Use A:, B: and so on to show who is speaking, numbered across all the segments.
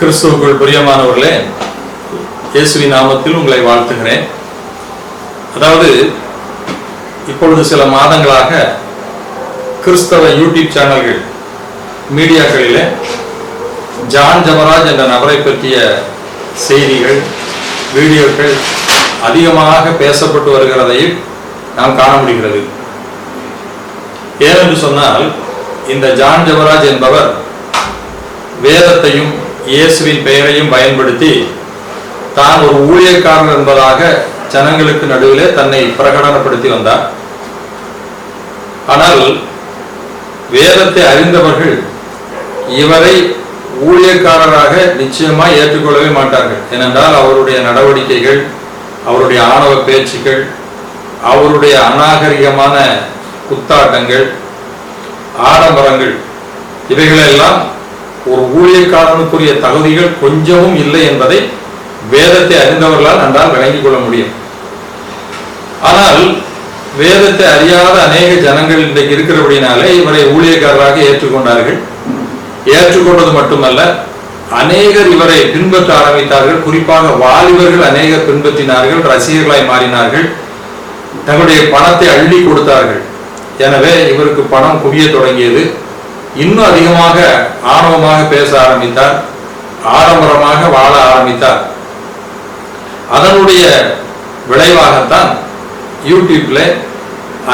A: கிறிஸ்துவுக்குள் பிரியமானவர்களே இயேசுவின் நாமத்தில் உங்களை வாழ்த்துகிறேன். அதாவது இப்பொழுது சில மாதங்களாக கிறிஸ்தவ யூடியூப் சேனல்கள் மீடியாக்களில் ஜான் ஜமராஜ் என்ற நபரை பற்றிய செய்திகள் வீடியோக்கள் அதிகமாக பேசப்பட்டு வருகிறதையும் நாம் காண முடிகிறது. ஏனென்று சொன்னால் இந்த ஜான் ஜமராஜ் என்பவர் வேதத்தையும் இயேசுவின் பெயரையும் பயன்படுத்தி தான் ஒரு ஊழியக்காரன் என்பதாக ஜனங்களுக்கு நடுவிலே தன்னை பிரகடனப்படுத்தி வந்தார். ஆனால் வேதத்தை அறிந்தவர்கள் இவரை ஊழியக்காரராக நிச்சயமாக ஏற்றுக்கொள்ளவே மாட்டார்கள். ஏனென்றால் அவருடைய நடவடிக்கைகள் அவருடைய ஆணவ பேச்சுக்கள் அவருடைய அநாகரிகமான குத்தாட்டங்கள் ஆடம்பரங்கள் இவைகளெல்லாம் ஒரு ஊழியக்காரனுக்குரிய தகுதிகள் கொஞ்சமும் இல்லை என்பதை வேதத்தை அறிந்தவர்களால் நன்றால் விளங்கிக் கொள்ள முடியும். ஆனால் வேதத்தை அறியாத அநேக ஜனங்கள் இன்றைக்கு இருக்கிறபடினாலே இவரை ஊழியக்காரராக ஏற்றுக்கொண்டார்கள். ஏற்றுக்கொண்டது மட்டுமல்ல அநேகர் இவரை பின்பற்ற ஆரம்பித்தார்கள். குறிப்பாக வாலிபர்கள் அநேகர் பின்பற்றினார்கள் ரசிகர்களாய் மாறினார்கள். தங்களுடைய பணத்தை அள்ளி கொடுத்தார்கள். எனவே இவருக்கு பணம் குவிய தொடங்கியது. இன்னும் அதிகமாக ஆணவமாக பேச ஆரம்பித்தார் ஆடம்பரமாக வாழ ஆரம்பித்தார். அதனுடைய விளைவாகத்தான் யூடியூப்ல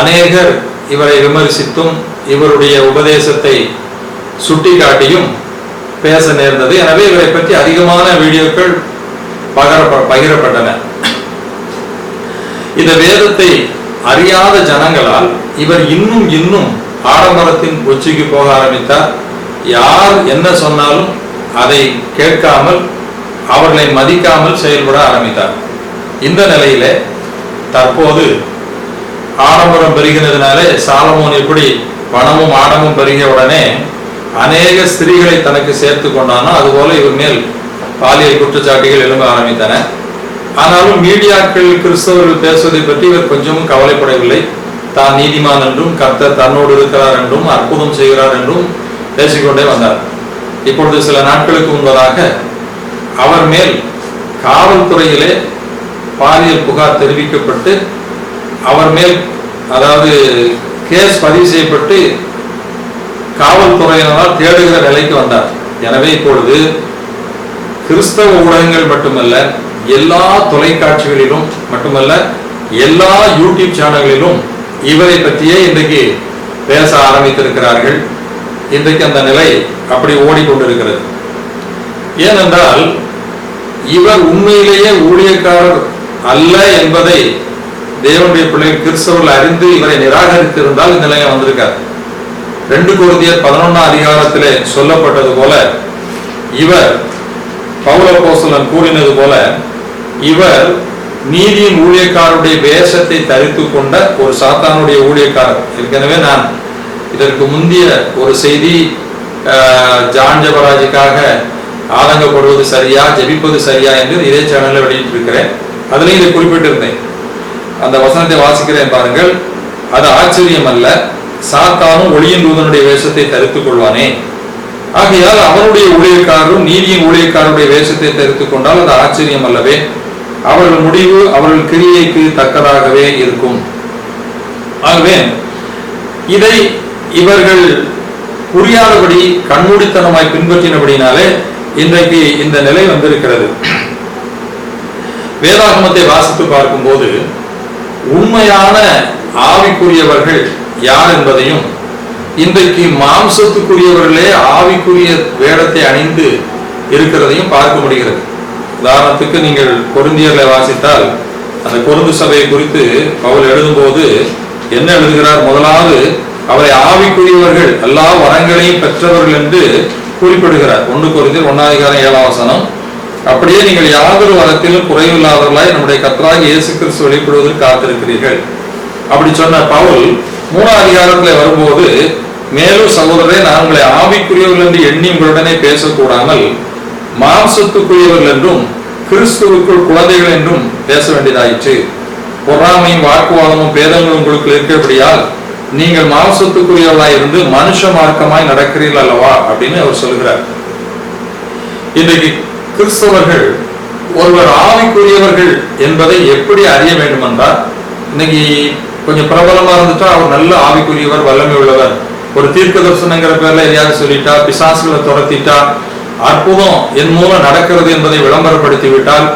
A: அநேகர் இவரை விமர்சித்தும் இவருடைய உபதேசத்தை சுட்டிக்காட்டியும் பேச நேர்ந்தது. எனவே இவரை பற்றி அதிகமான வீடியோக்கள் பகிர பகிரப்பட்டன. இந்த வேதத்தை அறியாத ஜனங்களால் இவர் இன்னும் இன்னும் ஆடம்பரத்தின் உச்சிக்கு போக ஆரம்பித்தார். யார் என்ன சொன்னாலும் அதை கேட்காமல் அவர்களை மதிக்காமல் செயல்பட ஆரம்பித்தார். இந்த நிலையில தற்போது ஆடம்பரம் பெருகினதுனாலே சாலமோன் எப்படி பணமும் ஆடமும் பெருகிய உடனே அநேக ஸ்திரீகளை தனக்கு சேர்த்து கொண்டானோ அதுபோல இவர் மேல் பாலியல் குற்றச்சாட்டுகள் எழும்ப ஆரம்பித்தன. ஆனாலும் மீடியாக்கள் கிறிஸ்தவர்கள் பேசுவதை பற்றி இவர் கொஞ்சமும் கவலைப்படவில்லை. தான் நீதிமான் என்றும் கர்த்தர் தன்னோடு இருக்கிறார் என்றும் அற்புதம் செய்கிறார் என்றும் பேசிக்கொண்டே வந்தார். இப்பொழுது சில நாட்களுக்கு முன்பதாக அவர் மேல் காவல்துறையிலே பாலியல் புகார் தெரிவிக்கப்பட்டு அவர் மேல் அதாவது கேஸ் பதிவு செய்யப்பட்டு காவல்துறையினரால் தேடுகிற நிலைக்கு வந்தார். எனவே இப்பொழுது கிறிஸ்தவ ஊடகங்கள் மட்டுமல்ல எல்லா தொலைக்காட்சிகளிலும் மட்டுமல்ல எல்லா யூடியூப் சேனல்களிலும் இவரை பற்றியே இன்றைக்கு பேச ஆரம்பித்திருக்கிறார்கள். இன்றைக்கு அந்த நிலை அப்படி ஓடிக்கொண்டிருக்கிறது. ஏனென்றால் இவர் உண்மையிலேயே ஊழியக்காரர் அல்ல என்பதை தேவனுடைய பிள்ளைகள் கிறிஸ்தவர்கள் அறிந்து இவரை நிராகரித்திருந்தால் இந்த நிலையம் வந்திருக்கார் ரெண்டு குருதியர் பதினொன்னாம் அதிகாரத்திலே சொல்லப்பட்டது போல இவர் பௌலபோசலன் கூறினது போல இவர் நீதியின் ஊழியக்காரருடைய வேஷத்தை தரித்து கொண்ட ஒரு சாத்தானுடைய ஊழியக்காரர். ஏற்கனவே நான் இதற்கு முந்திய ஒரு செய்தி ஜான் ஜபராஜுக்காக ஆதங்கப்படுவது சரியா ஜெபிப்பது சரியா என்று இதே சேனலில் வெளியிட்டிருக்கிறேன். அதுலேயும் இதை குறிப்பிட்டிருந்தேன். அந்த வசனத்தை வாசிக்கிறேன் பாருங்கள். அது ஆச்சரியம் அல்ல சாத்தானும் ஒளியின் தூதனுடைய வேஷத்தை தரித்துக் கொள்வானே. ஆகையால் அவனுடைய ஊழியக்காரரும் நீதியின் ஊழியக்காரருடைய வேஷத்தை தரித்துக் கொண்டால் அது ஆச்சரியம் அல்லவே அவர்கள் முடிவு அவர்கள் கிரியைக்கு தக்கதாகவே இருக்கும். ஆகவே இதை இவர்கள் புரியாதபடி கண்மூடித்தனமாய் பின்பற்றினபடினாலே இன்றைக்கு இந்த நிலை வந்திருக்கிறது. வேதாகமத்தை வாசித்து பார்க்கும்போது உண்மையான ஆவிக்குரியவர்கள் யார் என்பதையும் இன்றைக்கு மாம்சத்துக்குரியவர்களே ஆவிக்குரிய வேடத்தை அணிந்து இருக்கிறதையும் பார்க்க முடிகிறது. உதாரணத்துக்கு நீங்கள் கொருந்தியர்களை வாசித்தால் அந்த பொருந்து சபையை குறித்து பவுல் எழுதும்போது என்ன எழுதுகிறார்? முதலாவது அவரை ஆவிக்குரியவர்கள் எல்லா வரங்களையும் பெற்றவர்கள் என்று குறிப்பிடுகிறார். ஒன்று குறித்து ஒன்னாதிகாரம் ஏழாம் வசனம். அப்படியே நீங்கள் யாதொரு வரத்திலும் குறைவில்லாதவர்களாய் நம்முடைய கத்தராக இயேசு கிறிஸ்து வெளிப்படுவதற்கு காத்திருக்கிறீர்கள். அப்படி சொன்ன பவுல் மூணாம் அதிகாரத்தில் வரும்போது மேலும் சகோதரரை நான் உங்களை ஆவிக்குரியவர்கள் என்று எண்ணி உங்களுடனே பேசக்கூடாமல் மாம்சத்துக்குரியவர்கள் என்றும் கிறிஸ்துவுக்குள் குழந்தைகள் என்றும் பேச வேண்டியதாயிற்று. பொறாமையும் வாக்குவாதமும் பேதங்களும் உங்களுக்கு இருக்கிறபடியால் நீங்கள் மாம்சத்துக்குரியவர்களாய் இருந்து மனுஷ மார்க்கமாய் நடக்கிறீர்கள் அல்லவா அப்படின்னு அவர் சொல்கிறார் இன்றைக்கு கிறிஸ்தவர்கள் ஒருவர் ஆவிக்குரியவர்கள் என்பதை எப்படி அறிய வேண்டும் என்றால் இன்னைக்கு கொஞ்சம் பிரபலமா இருந்துட்டா அவர் நல்ல ஆவிக்குரியவர் வல்லமை உள்ளவர். ஒரு தீர்க்க தரிசனங்கிற பேர்ல எதையாவது சொல்லிட்டா பிசாசுகளை துரத்திட்டா அற்புதம் என் மூலம் நடக்கிறது என்பதை விளம்பரப்படுத்தி விட்டால்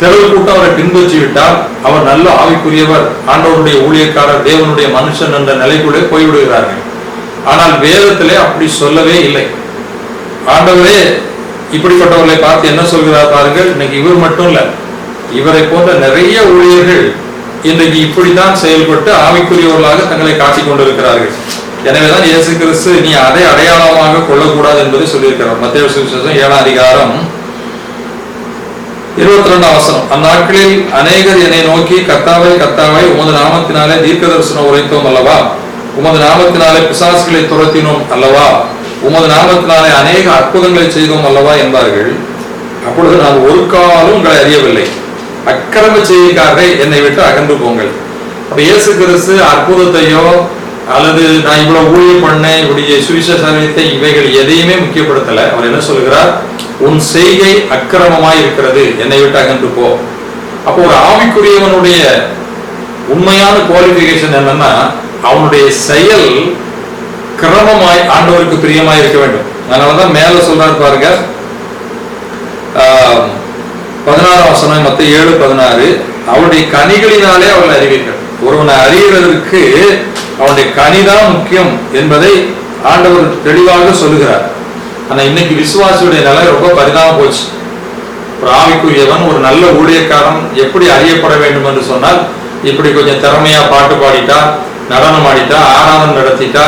A: கூட்டம் அவரை பின்பற்றி விட்டால் அவர் நல்ல ஆவிக்குரியவர் ஆண்டவருடைய ஊழியக்காரர் தேவனுடைய மனுஷன் என்ற நிலைக்குள்ளே போய்விடுகிறார்கள். ஆனால் வேதத்திலே அப்படி சொல்லவே இல்லை. ஆண்டவரே இப்படிப்பட்டவர்களை பார்த்து என்ன சொல்கிறார் பாருங்கள் இன்னைக்கு இவர் மட்டும் இல்ல இவரை போன்ற நிறைய ஊழியர்கள் இன்றைக்கு இப்படித்தான் செயல்பட்டு ஆவிக்குரியவர்களாக தங்களை காட்டிக் கொண்டிருக்கிறார்கள். எனவேதான் இயேசு கிறிஸ்து நீ அதை அடையாளமாக கொள்ளக்கூடாது என்பதை சொல்லியிருக்கிறார். மத்திய சுவிசேஷம் ஏழாம் அதிகாரம் இருபத்தி ரெண்டாம் வசனம். அந்நாட்களில் அநேகர் என்னை நோக்கி கத்தாவை கத்தாவை உமது நாமத்தினாலே தீர்க்க தரிசனம் உரைத்தோம் அல்லவா? உமது நாமத்தினாலே பிசாசுகளை துரத்தினோம் அல்லவா? உமது நாமத்தினாலே அநேக அற்புதங்களை செய்தோம் அல்லவா? என்பார்கள். அப்பொழுது நான் ஒரு காலம் உங்களை அறியவில்லை. அக்கிரம செய்திக்காக என்னை விட்டு அகன்று போங்கள். அப்ப இயேசு கிறிஸ்து அற்புதத்தையோ அல்லது நான் இவ்வளவு ஊழியம் பண்ணேன் இப்படி சுவிசேஷத்தை இவைகள் எதையுமே முக்கியப்படுத்தல. அவர் என்ன சொல்கிறார் உன் செய்கை அக்கிரமமாய் இருக்கிறது. என்னை விட்டு அகன்று போ. அப்போ ஒரு ஆவிக்குரியவனுடைய உண்மையான குவாலிபிகேஷன் என்னன்னா அவனுடைய செயல் கிரமமாய் ஆண்டவருக்கு பிரியமாய் இருக்க வேண்டும். அதனாலதான் மேல சொல்றாரு பாருங்க. ஆஹ், பதினாறாம் வசனம் மொத்தம் ஏழு பதினாறு. அவருடைய கனிகளினாலே அவளை அறிவீர்கள் ஒருவனை அறிகிறதற்கு அவனுடைய கனிதான் முக்கியம் என்பதை ஆண்டவர் தெளிவாக சொல்லுகிறார். ஆனா இன்னைக்கு விசுவாசியுடைய நிலை ரொம்ப பரிதாபம் போச்சு. ஒரு ஆவிக்குரியவன் ஒரு நல்ல ஊழியக்காரன் எப்படி அறியப்பட வேண்டும் என்று சொன்னால் இப்படி கொஞ்சம் திறமையா பாட்டு பாடிட்டா நடனம் ஆடிட்டா ஆராதனை நடத்திட்டா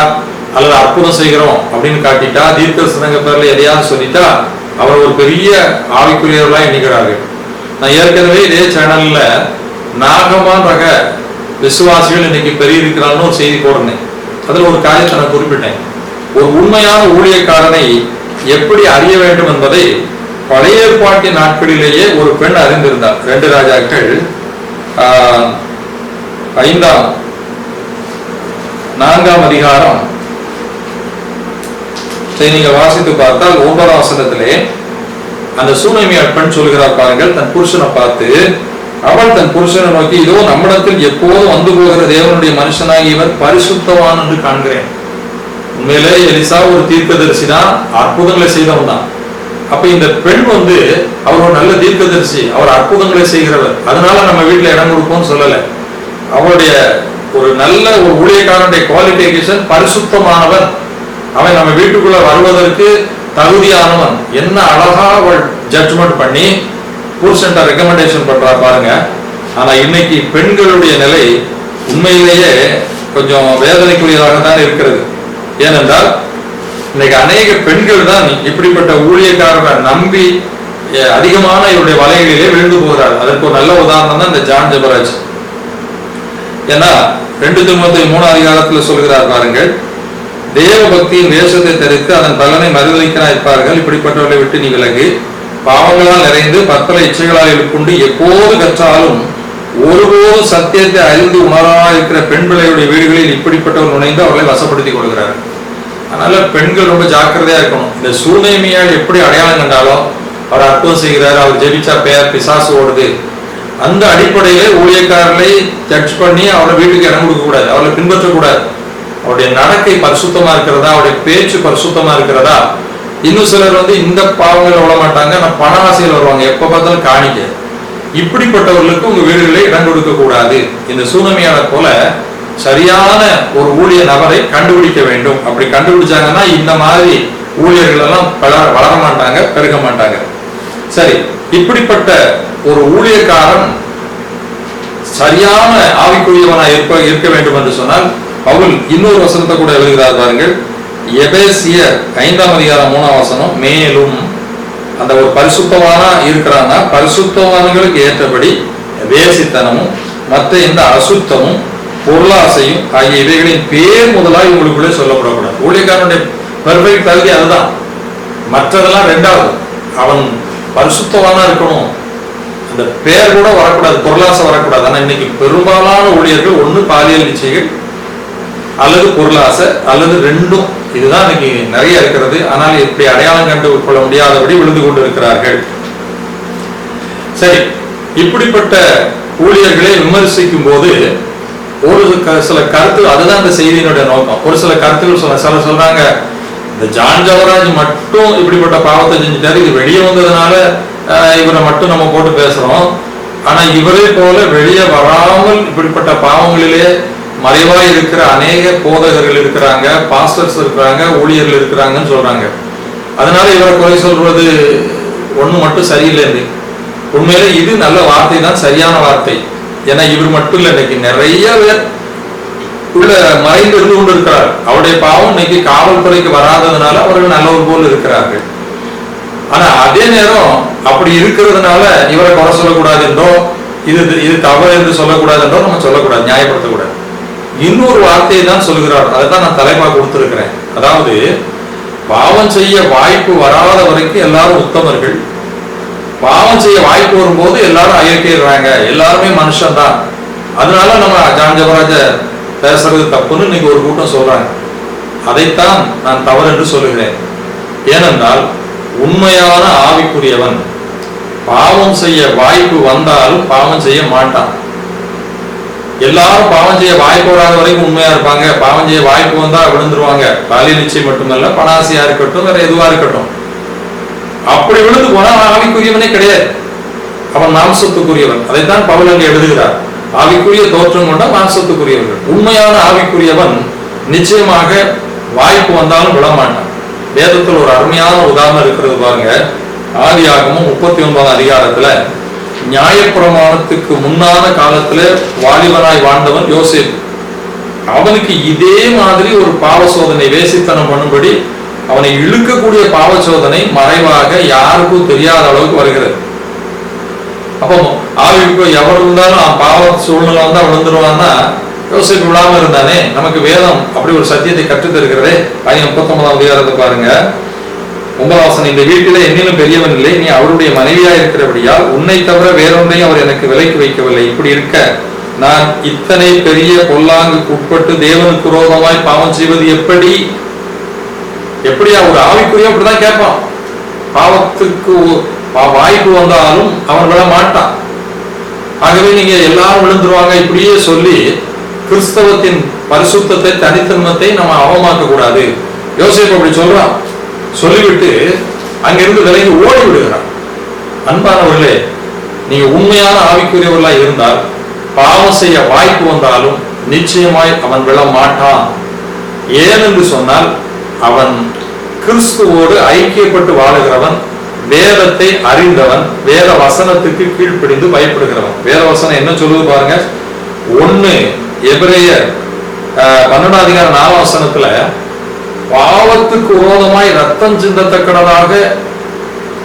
A: அல்லது அற்புதம் செய்கிறோம் அப்படின்னு காட்டிட்டா தீர்க்க பேர்ல எதையாவது சொல்லிட்டா அவர் ஒரு பெரிய ஆவிக்குரியவர்களா எண்ணிக்கிறார்கள் நான் ஏற்கனவே இதே சேனல்ல நாகமான் ரக விசுவாசிகள் இன்னைக்கு பெரிய இருக்கிறான்னு ஒரு செய்தி போடுறேன் அதுல ஒரு காரியத்தை நான் குறிப்பிட்டேன். ஒரு உண்மையான ஊழியக்காரனை எப்படி அறிய வேண்டும் என்பதை பழைய பாட்டி நாட்களிலேயே ஒரு பெண் அறிந்திருந்தார். ரெண்டு ராஜாக்கள் ஆஹ், ஐந்தாம் நான்காம் அதிகாரம். இதை நீங்க வாசித்து பார்த்தால் ஒன்பதாம் வசனத்திலே அந்த சூனமியார் பெண் சொல்கிறார் பாருங்கள். தன் புருஷனை பார்த்து அவள் தன் புருஷனை நோக்கி இதோ நம்மிடத்தில் எப்போதும் வந்து போகிற தேவனுடைய மனுஷனாகி இவர் பரிசுத்தவான் என்று காண்கிறேன். உண்மையிலே எலிசா ஒரு தீர்க்கதரிசி தான் அற்புதங்களை செய்தவன் தான் அப்ப இந்த பெண் வந்து அவர் ஒரு நல்ல தீர்க்கதரிசி அவர் அற்புதங்களை செய்கிறவர். அதனால நம்ம வீட்டுல இடம் கொடுப்போம்னு சொல்லல. அவருடைய ஒரு நல்ல ஒரு ஊழியக்காரனுடைய குவாலிபிகேஷன் பரிசுத்தமானவன். அவன் நம்ம வீட்டுக்குள்ள வருவதற்கு தகுதியானவன். என்ன அழகா அவள் ஜட்ஜ்மெண்ட் பண்ணி புருஷன்ட்ட ரெக்கமெண்டேஷன் பண்றா பாருங்க. ஆனா இன்னைக்கு பெண்களுடைய நிலை உண்மையிலேயே கொஞ்சம் வேதனைக்குரியதாக தான் இருக்கிறது. ஏனென்றால் இன்னைக்கு அநேக பெண்கள் தான் இப்படிப்பட்ட ஊழியக்காரரை நம்பி அதிகமான இவருடைய வலைகளிலே விழுந்து போகிறார் அதற்கு ஒரு நல்ல உதாரணம் தான் இந்த ஜான் ஜெபராஜ். ஏன்னா ரெண்டு திருமணத்தை மூணு அதிகாரத்தில் சொல்கிறார் பாருங்கள் தேவ பக்தியின் வேஷத்தை தரித்து அதன் பலனை மறுதளிக்கிறாய் இருப்பார்கள் இப்படிப்பட்டவர்களை விட்டு நீ விலகு. பாவங்களால் நிறைந்து பற்பல இச்சைகளால் எழுப்புண்டு எப்போது கற்றாலும் ஒருபோதும் சத்தியத்தை அறிந்து உணராக இருக்கிற பெண் பிள்ளையுடைய வீடுகளில் இப்படிப்பட்டவர் நுழைந்து அவர்களை வசப்படுத்தி கொடுக்கிறார்கள் அதனால பெண்கள் ரொம்ப ஜாக்கிரதையா இருக்கணும். இந்த சூழ்நிலைமையால் எப்படி அடையாளம் கண்டாலும் அவர் அற்புதம் செய்கிறார் அவர் ஜெபிச்சா பெயர் பிசாசு ஓடுது. அந்த அடிப்படையில ஊழியக்காரர்களை ஜட்ஜ் பண்ணி அவரை வீட்டுக்கு இடம் கொடுக்க கூடாது அவரை பின்பற்றக்கூடாது. அவருடைய நடக்கை பரிசுத்தமா இருக்கிறதா? அவருடைய பேச்சு பரிசுத்தமா இருக்கிறதா? இன்னும் சிலர் வந்து இந்த பாவங்களை விட மாட்டாங்க ஆனால் பண ஆசையில் வருவாங்க. எப்போ பார்த்தாலும் காணிக்க. இப்படிப்பட்டவர்களுக்கு உங்க வீடுகளை இடம் கொடுக்க கூடாது. இந்த சூனமியாளர் போல சரியான ஒரு ஊழிய நபரை கண்டுபிடிக்க வேண்டும். அப்படி கண்டுபிடிச்சாங்கன்னா இந்த மாதிரி ஊழியர்கள் எல்லாம் வளர வளர மாட்டாங்க பெருக மாட்டாங்க. சரி இப்படிப்பட்ட ஒரு ஊழியக்காரன் சரியான ஆவிக்குரியவனா இருப்ப இருக்க வேண்டும் என்று சொன்னால் பவுல் இன்னொரு வசனத்தை கூட எழுதுகிறார் பாருங்கள். எபேசியர் ஐந்தாம் அதிகாரம் மூணாம் வசனம் மேலும் அந்த ஒரு பரிசுத்தவானா இருக்கிறான்னா பரிசுத்தவான்களுக்கு ஏற்றபடி வேசித்தனமும் மற்ற இந்த அசுத்தமும் பொருளாசையும் ஆகிய இவைகளின் பேர் முதலாக உங்களுக்குள்ளே சொல்லப்படக்கூடாது. ஊழியக்காரனுடைய பெர்ஃபெக்ட் தகுதி அதுதான். மற்றதெல்லாம் ரெண்டாவது. அவன் பரிசுத்தவானா இருக்கணும். அந்த பேர் கூட வரக்கூடாது பொருளாசை வரக்கூடாது. ஆனால் இன்னைக்கு பெரும்பாலான ஊழியர்கள் ஒன்று பாலியல் நிச்சயங்கள் அல்லது பொருளாசை அல்லது ரெண்டும். இதுதான் இன்னைக்கு நிறைய இருக்கிறது. ஆனால் இப்படி அடையாளம் கண்டு கொள்ள முடியாதபடி விழுந்து கொண்டு இருக்கிறார்கள் சரி இப்படிப்பட்ட ஊழியர்களை விமர்சிக்கும் போது ஒரு க- சில கருத்து அதுதான் இந்த செய்தியினுடைய நோக்கம். ஒரு சில கருத்துகள் சொல்ல சில சொல்றாங்க இந்த ஜான் ஜவராஜ் மட்டும் இப்படிப்பட்ட பாவத்தை செஞ்சுட்டாரு. இது வெளியே வந்ததுனால இவரை மட்டும் நம்ம போட்டு பேசுறோம். ஆனா இவரே போல வெளியே வராமல் இப்படிப்பட்ட பாவங்களிலே மறைவாய் இருக்கிற அநேக போதகர்கள் இருக்கிறாங்க பாஸ்டர்ஸ் இருக்கிறாங்க ஊழியர்கள் இருக்கிறாங்கன்னு சொல்றாங்க. அதனால இவரை குறை சொல்றது ஒன்று மட்டும் சரியில்லை உண்மையில இது நல்ல வார்த்தை தான் சரியான வார்த்தை. ஏன்னா இவர் மட்டும் இல்லை இன்னைக்கு நிறைய பேர் உள்ள மறைந்து இருந்து கொண்டு இருக்கிறார். அவருடைய பாவம் இன்னைக்கு காவல்துறைக்கு வராததுனால அவர்கள் நல்லவர் போல் இருக்கிறார்கள். ஆனா அதே நேரம் அப்படி இருக்கிறதுனால இவரை குறை சொல்லக்கூடாது என்றோ இது இது தவறு என்று சொல்லக்கூடாது என்றோ நம்ம சொல்லக்கூடாது நியாயப்படுத்தக்கூடாது. இன்னொரு வார்த்தையை தான் சொல்கிறார். அதை தான் நான் தலைமா கொடுத்திருக்கிறேன். அதாவது பாவம் செய்ய வாய்ப்பு வராத வரைக்கும் எல்லாரும் உத்தமர்கள். பாவம் செய்ய வாய்ப்பு வரும்போது எல்லாரும் அயற்கிறாங்க எல்லாருமே மனுஷன்தான். அதனால நம்ம ஜான் பேசுறது தப்புன்னு இன்னைக்கு ஒரு கூட்டம் சொல்றாங்க. அதைத்தான் நான் தவறு என்று சொல்லுகிறேன். ஏனென்றால் உண்மையான ஆவிக்குரியவன் பாவம் செய்ய வாய்ப்பு வந்தால் பாவம் செய்ய மாட்டான். எல்லாரும் பாவம் செய்ய வாய்ப்பு வராத வரைக்கும் உண்மையா இருப்பாங்க. பாவம் செய்ய வாய்ப்பு வந்தா விழுந்துருவாங்க. பாலிய நிச்சயம் மட்டுமல்ல பணாசியா இருக்கட்டும் வேற எதுவா இருக்கட்டும். அப்படி விழுந்து போனா ஆவிக்குரியவனே கிடையாது. அவன் மாம்சத்துக்குரியவன் அதைத்தான் பவுல் அங்கே எழுதுகிறார். ஆவிக்குரிய தோற்றம் கொண்ட மாம்சத்துக்குரியவர்கள் உண்மையான ஆவிக்குரியவன் நிச்சயமாக வாய்ப்பு வந்தாலும் விடமாட்டான். வேதத்தில் ஒரு அருமையான உதாரணம் இருக்கிறது பாருங்க. ஆதியாகமும் முப்பத்தி ஒன்பதாம் அதிகாரத்துல நியாயப்பிரமாணத்துக்கு முன்னான காலத்துல வாலிபனாய் வாழ்ந்தவன் யோசிப்பு அவனுக்கு இதே மாதிரி ஒரு பாவ சோதனை வேசித்தனம் பண்ணும்படி அவனை இழுக்கக்கூடிய பாவ சோதனை மறைவாக யாருக்கும் தெரியாத அளவுக்கு வருகிறது. அப்போ ஆவிக்கு எவர் இருந்தாலும் பாவ சூழ்நிலை வந்தா விழுந்துருவான்னா யோசிப்பு விழாம இருந்தானே நமக்கு வேதம் அப்படி ஒரு சத்தியத்தை கற்றுத் தருகிறதே பையன் முப்பத்தொன்பதாம் அதிகாரத்தை பாருங்க. ஒன்பதாசன் இந்த வீட்டிலே என்னிலும் பெரியவன் இல்லை. நீ அவருடைய மனைவியா இருக்கிறபடியால் உன்னை தவிர வேறொன்றையும் அவர் எனக்கு விலைக்கு வைக்கவில்லை. இப்படி இருக்க. நான் இத்தனை பெரிய பொல்லாங்குக்கு உட்பட்டு தேவனுக்கு ரோகமாய் பாவம் செய்வது எப்படி? எப்படியா? ஒரு ஆவிக்குரிய அப்படிதான் கேட்பான். பாவத்துக்கு வாய்ப்பு வந்தாலும் அவன் விட மாட்டான். ஆகவே நீங்க எல்லாரும் விழுந்துருவாங்க. இப்படியே சொல்லி கிறிஸ்தவத்தின் பரிசுத்தத்தை தனித்தன்மத்தை நம்ம அவமாக்க கூடாது யோசிப்பு அப்படி சொல்றான். சொல்லிவிட்டு அங்கிருந்து விலகி ஓடி விடுகிறான் அன்பானவர்களே நீங்க உண்மையான ஆவிக்குரியவர்களா இருந்தால் பாவம் செய்ய வாய்ப்பு வந்தாலும் நிச்சயமாய் அவன் விழ மாட்டான் ஏன் என்று சொன்னால் அவன் கிறிஸ்துவோடு ஐக்கியப்பட்டு வாழுகிறவன் வேதத்தை அறிந்தவன் வேத வசனத்துக்கு கீழ்ப்பிடிந்து பயப்படுகிறவன். வேத வசனம் என்ன சொல்லுது பாருங்க? ஒண்ணு எபிரேயர் பன்னெண்டாம் அதிகார நாலாம் வசனத்துல பாவத்துக்கு விரோதமாய் ரத்தம் சிந்தத்தக்கனதாக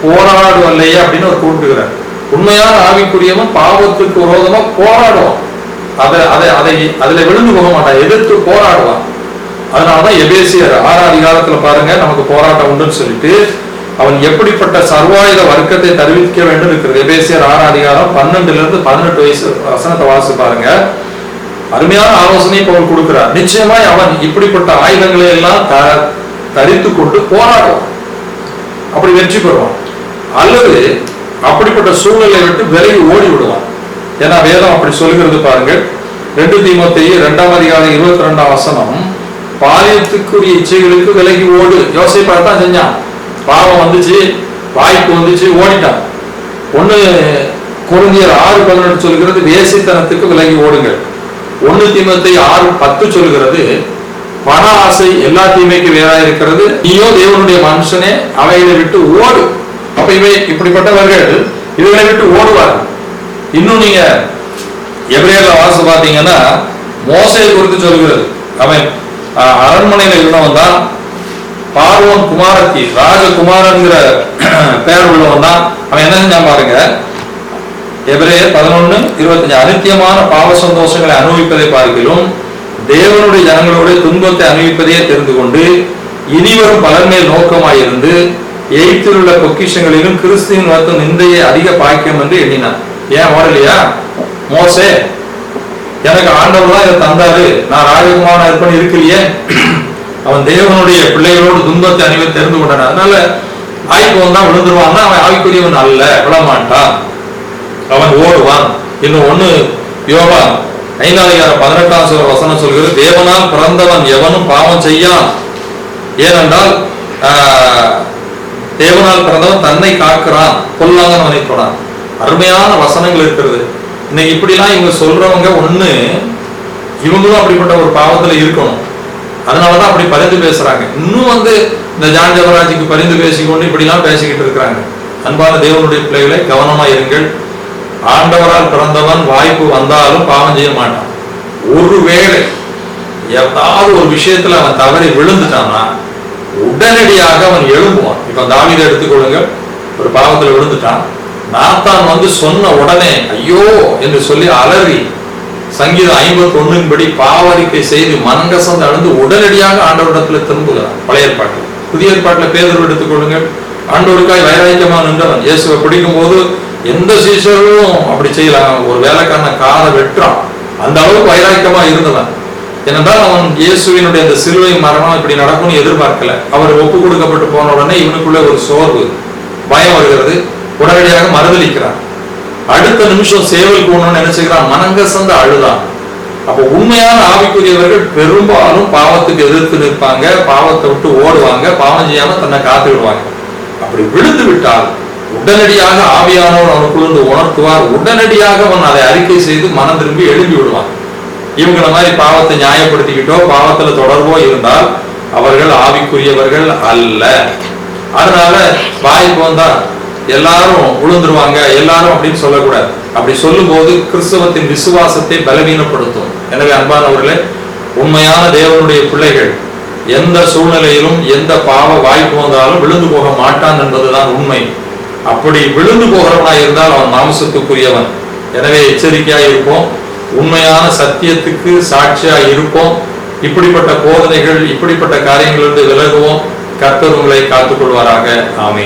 A: போராடுவல்லையே அப்படின்னு அவர் கூட்டுகிறார் உண்மையான ஆவிக்குரியவன் பாவத்துக்கு விரோதமா போராடுவான். அதை அதை அதை அதுல விழுந்து போக மாட்டான் எதிர்த்து போராடுவான். அதனாலதான் எபேசியர் ஆறாம் அதிகாரத்துல பாருங்க நமக்கு போராட்டம் உண்டுன்னு சொல்லிட்டு அவன் எப்படிப்பட்ட சர்வாயுத வர்க்கத்தை தருவிக்க வேண்டும் இருக்கிறது. எபேசியர் ஆறாம் அதிகாரம் பன்னெண்டுல இருந்து பதினெட்டு வயசு வசனத்தை வாசி பாருங்க. அருமையான ஆலோசனை பவுல் கொடுக்கிறார். நிச்சயமாய் அவன் இப்படிப்பட்ட ஆயுதங்களை எல்லாம் த தரித்து கொண்டு போராடுவான். அப்படி வெற்றி பெறுவான். அல்லது அப்படிப்பட்ட சூழ்நிலை விட்டு விலகி ஓடி விடுவான். ஏன்னா வேதம் அப்படி சொல்லுகிறது பாருங்கள். ரெண்டு தீமோத்தேயு இரண்டாம் அதிகாரம் இருபத்தி ரெண்டாம் வசனம். பாலியத்துக்குரிய இச்சைகளுக்கு விலகி ஓடு. யோசிப்பா தான் செஞ்சான். பாவம் வந்துச்சு வாய்ப்பு வந்துச்சு ஓடிட்டான். ஒண்ணு குழந்தையர் ஆறு பதினெட்டு சொல்கிறது வேசித்தனத்துக்கு விலகி ஓடுங்கள். ஒண்ணு தீமத்தை ஆறு பத்து சொல்கிறது பண ஆசை எல்லா தீமைக்கு வேறா இருக்கிறது. நீயோ தேவனுடைய மனுஷனே அவைகளை விட்டு ஓடு. அப்ப இவை இப்படிப்பட்டவர்கள் இவைகளை விட்டு ஓடுவார்கள். இன்னும் நீங்க எபிரேல வாசு பாத்தீங்கன்னா மோசையை குறித்து சொல்கிறது. அவன் அரண்மனையில இருந்தவன் தான் பார்வன் குமாரத்தி ராஜகுமாரங்கிற பெயர் உள்ளவன் தான். அவன் என்ன செஞ்சான் பாருங்க எபிரேயர் பதினொன்னு இருபத்தஞ்சு. அனித்தியமான பாவ சந்தோஷங்களை அனுபவிப்பதை பார்க்கிலும் தேவனுடைய ஜனங்களுடைய துன்பத்தை அனுபவிப்பதையே தெரிந்து கொண்டு இனிவரும் பலன் மேல் நோக்கமாயிருந்து எய்த்தில் உள்ள பொக்கிஷங்களிலும் கிறிஸ்துவின் மருத்துவம் நிந்தையை அதிக பாக்கியம் என்று எண்ணினான் ஏன் ஓடலையா மோசே எனக்கு ஆண்டவர் தான் இதை தந்தாரு. நான் ராஜகுமாரன் இருப்பேன் இருக்கலையே? அவன் தேவனுடைய பிள்ளைகளோடு துன்பத்தை அணிவை தெரிந்து கொண்டான். அதனால ஆய்வு தான் விழுந்துருவான்னா அவன் ஆய்வுக்குரியவன் அல்ல விழமாட்டான். அவன் ஓடுவான். இன்னும் ஒண்ணு யோகா ஐந்தாதிகார பதினெட்டாம் சொல்ற வசனம் சொல்கிறது தேவனால் பிறந்தவன் எவனும் பாவம் செய்யான். ஏனென்றால் தேவனால் பிறந்தவன் தன்னை காக்கிறான். கொல்லாங்கன்னு அவனை அருமையான வசனங்கள் இருக்கிறது. இன்னைக்கு இப்படிலாம் இவங்க சொல்றவங்க ஒண்ணு இவங்களும் அப்படிப்பட்ட ஒரு பாவத்துல இருக்கணும். அதனாலதான் அப்படி பரிந்து பேசுறாங்க. இன்னும் வந்து இந்த ஜான் ஜபராஜுக்கு பரிந்து பேசிக்கொண்டு இப்படிலாம் பேசிக்கிட்டு இருக்கிறாங்க. அன்பான தேவனுடைய பிள்ளைகளை கவனமா இருங்கள். ஆண்டவரால் பிறந்தவன் வாய்ப்பு வந்தாலும் பாவம் செய்ய மாட்டான். ஒருவேளை ஏதாவது ஒரு விஷயத்துல அவன் தவறி விழுந்துட்டான்னா உடனடியாக அவன் எழும்புவான். இப்ப தாவீதை எடுத்துக்கொள்ளுங்க ஒரு பாவத்துல விழுந்துட்டான். நாத்தான் வந்து சொன்ன உடனே ஐயோ என்று சொல்லி அலறி சங்கீதம் ஐம்பத்தி ஒண்ணுபடி படி பாவரிக்கை செய்து மனங்கசந்து அழுந்து உடனடியாக ஆண்டவரிடத்துல திரும்புகிறான். பழைய ஏற்பாட்டில். புதிய ஏற்பாட்டில் பேதர் எடுத்துக்கொள்ளுங்கள். ஆண்டோருக்காய் வைராக்கியமா நின்றவன். இயேசுவை பிடிக்கும் போது எந்த சீசரும் அப்படி செய்யலாம் ஒரு வேலைக்கான காலை வெட்டுறான். அந்த அளவுக்கு வைராக்கியமா இருந்தவன். என்னதான் அவன் இயேசுவினுடைய அந்த சிலுவை மரணம் இப்படி நடக்கும்னு எதிர்பார்க்கல. அவர் ஒப்பு கொடுக்கப்பட்டு போன உடனே இவனுக்குள்ள ஒரு சோர்வு பயம் வருகிறது. உடனடியாக மறுதளிக்கிறான் அடுத்த நிமிஷம் சேவல் போகணும்னு நினைச்சுக்கிறான். மனங்கசந்த அழுதான். அப்போ உண்மையான ஆவிக்குரியவர்கள் பெரும்பாலும் பாவத்துக்கு எதிர்த்து நிற்பாங்க. பாவத்தை விட்டு ஓடுவாங்க. பாவம் செய்யாம தன்னை காத்து விடுவாங்க அப்படி விழுந்து விட்டால் உடனடியாக ஆவியானவர் அவனுக்குள்ள உணர்த்துவார். உடனடியாக அவன் அதை அறிக்கை செய்து மனம் திரும்பி எழுப்பி விடுவான். இவங்கள மாதிரி பாவத்தை நியாயப்படுத்திக்கிட்டோ பாவத்துல தொடர்போ இருந்தால் அவர்கள் ஆவிக்குரியவர்கள் அல்ல. அதனால வாய்ப்பு வந்தா எல்லாரும் விழுந்துருவாங்க எல்லாரும் அப்படின்னு சொல்லக்கூடாது. அப்படி சொல்லும்போது கிறிஸ்தவத்தின் விசுவாசத்தை பலவீனப்படுத்தும். எனவே அன்பானவர்களே உண்மையான தேவனுடைய பிள்ளைகள் எந்த சூழ்நிலையிலும் எந்த பாவ வாய்ப்பு வந்தாலும் விழுந்து போக மாட்டான் என்பதுதான் உண்மை. அப்படி விழுந்து போகிறவனாக இருந்தால் அவன் மாம்சத்துக்குரியவன். எனவே எச்சரிக்கையாக இருப்போம். உண்மையான சத்தியத்துக்கு சாட்சியாக இருப்போம். இப்படிப்பட்ட போதனைகள் இப்படிப்பட்ட காரியங்களிலிருந்து விலகுவோம். கர்த்தர் உங்களை காத்துக்கொள்வாராக. ஆமே